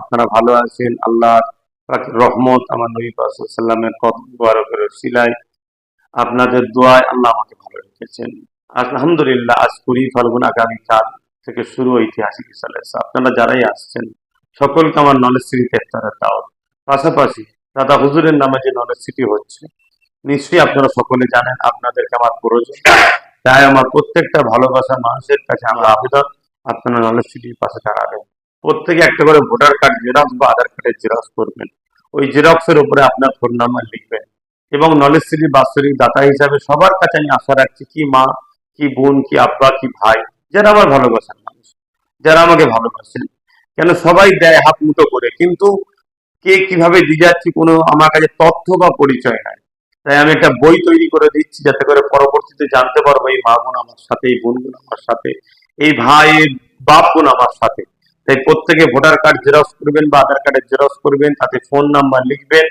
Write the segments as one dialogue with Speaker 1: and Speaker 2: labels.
Speaker 1: আপনারা ভালো আছেন। আল্লাহ রহমত আমার সাল্লামের সিলাই আপনাদের আল্লাহ আমাকে ভালো আলহামদুলিল্লাহ, আজ কুড়ি ফাল্গুন থেকে শুরু ঐতিহাসিক আপনারা যারাই আসছেন, সকলকে আমার নলেজ সিটিতে তারা দাওয়াত। পাশাপাশি দাদা হুজুরের নামে যে নলেজ সিটি হচ্ছে, নিশ্চয়ই আপনারা সকলে জানেন, আপনাদেরকে আমার প্রয়োজন। তাই আমার প্রত্যেকটা ভালোবাসার মানুষের কাছে আমার আবেদন আপনারা নলেজ সিটির পাশে দাঁড়াবেন। প্রত্যেকে একটা করে ভোটার কার্ড, জেরক্স বা আধার কার্ডের জেরক্স করবেন। ওই জেরক্সের উপরে আপনার ফোন নাম্বার লিখবেন এবং নলেজ সিটির বাৎসরিক দাতা হিসাবে সবার কাছে আমি আশা রাখছি কি মা, কি বোন, কি আব্বা, কি ভাই, যারা আমার মানুষ, যারা আমাকে ভালোবাসেন, কেন সবাই দেয় হাত মুঠো করে, কিন্তু কে কীভাবে দিয়ে যাচ্ছি কোনো আমার কাছে তথ্য বা পরিচয় নাই। তাই আমি একটা বই তৈরি করে দিচ্ছি যাতে করে পরবর্তীতে জানতে পারব এই মা বোন আমার সাথে, এই বোন বোন আমার সাথে এই ভাই এই বাপ বোন আমার সাথে। তাই প্রত্যেকে ভোটার কার্ড জেরক্স করবেন বা আধার কার্ডের জেরক্স করবেন, তাতে ফোন নাম্বার লিখবেন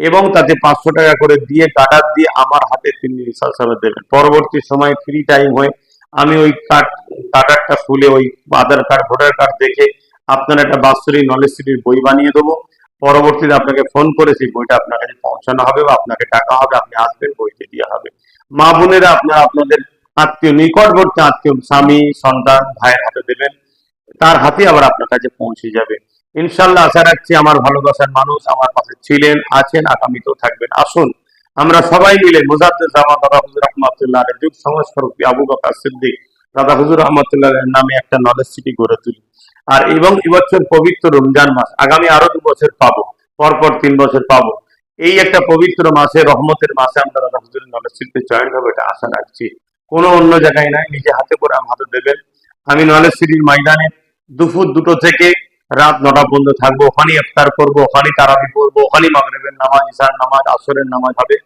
Speaker 1: এবং তাতে পাঁচশো টাকা করে দিয়ে কার্ডার দিয়ে আমার হাতে তিনি রিসার্চ দেবেন। পরবর্তী সময় ফ্রি টাইম হয়ে আমি ওই কার্ড কার্ডারটা খুলে ওই আধার কার্ড, ভোটার কার্ড দেখে আপনার একটা বাৎসরিক নলেজ সিটির বই বানিয়ে দেবো। পরবর্তীতে আপনাকে ফোন করে সেই বইটা আপনার কাছে পৌঁছানো হবে বা আপনাকে টাকা হবে, আপনি আসবেন বইটি দেওয়া হবে। মা বোনেরা, আপনারা আপনাদের আত্মীয় নিকটবর্তী আত্মীয়, স্বামী, সন্তান, ভাইয়ের হাতে দেবেন, তার হাতে আবার আপনার কাছে পৌঁছে যাবে। ইনশাল্লাহ আশা রাখছি আমার ভালোবাসার মানুষ আমার পাশে ছিলেন, আছেন, আগামীতেও থাকবেন। আসুন, আমরা সবাই মিলে মুজাদ্দের জামা দাদা হুজুর যুগ সংস্কারক আবু সিদ্দিক দাদা হুজুর নামে একটা নলেজ সিটি গড়ে তুলি। আর এবং এবছর পবিত্র রমজান মাস, আগামী আরও দু বছর পাবো, পরপর তিন বছর পাবো। এই একটা পবিত্র মাসে, রহমতের মাসে আমরা দাদা হুজুরের নলেজ সিটিতে হবে, এটা আশা রাখছি। কোনো অন্য জায়গায় নাই, নিজে হাতে করে হাতে দেবেন। আমি নলেজ সিটির ময়দানে দুপুর দুটো থেকে রাত নটা পর্যন্ত থাকব, ওখানেই ইফতার করব, ওখানেই তারাবি পড়ব, ওখানেই মাগরেবের নামাজ, ইশার নামাজ, আসরের নামাজ হবে।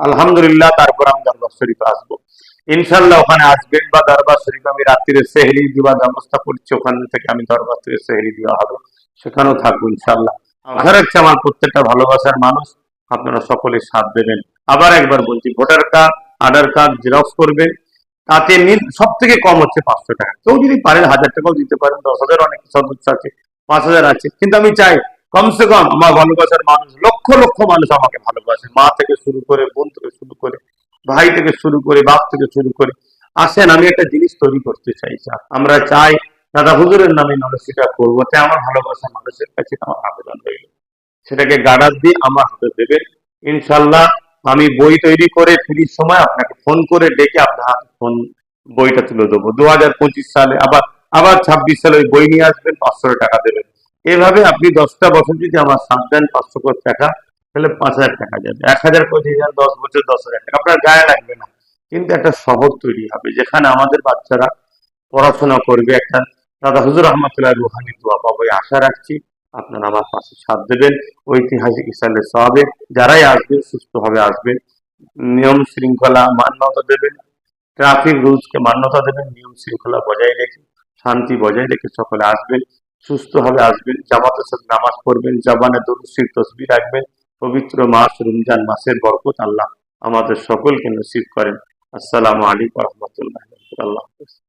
Speaker 1: আলহামদুলিল্লাহ, তারপর আমি দরবার শরীফে আসব। ইনশাল্লাহ ওখানে আসবেন বা দরবার শরীফ আমি রাত্রিরে সেহরি দেওয়ার ব্যবস্থা করছি, ওখান থেকে আমি দরবার থেকে সেহরি দেওয়া হবে, সেখানেও থাকব ইনশাল্লাহ আশা রাখছি আমার প্রত্যেকটা ভালোবাসার মানুষ আপনারা সকলে সাথ দেবেন। আবার একবার বলছি, voter card, Aadhaar card, xerox করবেন। তাতে সব থেকে কম হচ্ছে পাঁচশো টাকা। কেউ যদি পারেন হাজার টাকাও দিতে পারেন, দশ হাজার অনেক সদস্য আছে, পাঁচ হাজার আছে। কিন্তু আমি চাই কমসে কম আমার ভালোবাসার মানুষ, লক্ষ লক্ষ মানুষ আমাকে ভালোবাসে। মা থেকে শুরু করে, বোন থেকে শুরু করে, ভাই থেকে শুরু করে, বাপ থেকে শুরু করে। আসেন, আমি একটা জিনিস তৈরি করতে চাই আমরা চাই দাদা হুজুরের নামে নলেজটা করব। তাই আমার ভালোবাসা মানুষের কাছে আমার আবেদন রইল। সেটাকে গাড়ার দিয়ে আমার হাতে দেবেন। ইনশাল্লাহ আমি বই তৈরি করে ফ্রির সময় আপনাকে ফোন করে ডেকে আপনার হাতে ফোন, বইটা তুলে দেবো। দু হাজার পঁচিশ সালে আবার আবার ছাব্বিশ সালে ওই বই নিয়ে আসবেন, পাঁচশো টাকা দেবেন। এভাবে আপনি দশটা বছর যদি আমার সাথ দেন পাঁচশো করে টাকা, তাহলে পাঁচ হাজার টাকা যাবে। এক হাজার দিয়ে যান দশ বছর, দশ হাজার টাকা। আপনার গায়ে লাগবে না। কিন্তু একটা শহর তৈরি হবে, যেখানে আমাদের বাচ্চারা পড়াশোনা করবে। একটা দাদা হুজুর রহমতুল্লাহ রুহানি দোয়া পাবো আশা রাখছি আপনারা আমার পাশে সাথ দেবেন। ঐতিহাসিক ইসলামের সবে যারাই আসবেন সুস্থভাবে আসবেন নিয়ম শৃঙ্খলা মান্যতা দেবেন ট্রাফিক রুলসকে মান্যতা দেবেন, নিয়ম শৃঙ্খলা বজায় রেখে, শান্তি বজায় রেখে সকলে আসবেন, সুস্থভাবে আসবেন, জামাতের সাথে নামাজ পড়বেন জামানে দরুসির তসবি রাখবেন, পবিত্র মাস, রমজান মাসের বরকত আল্লাহ আমাদের সকলকে নসিব করেন। আসসালামু আলাইকুম রহমতুল্লাহ আল্লাহ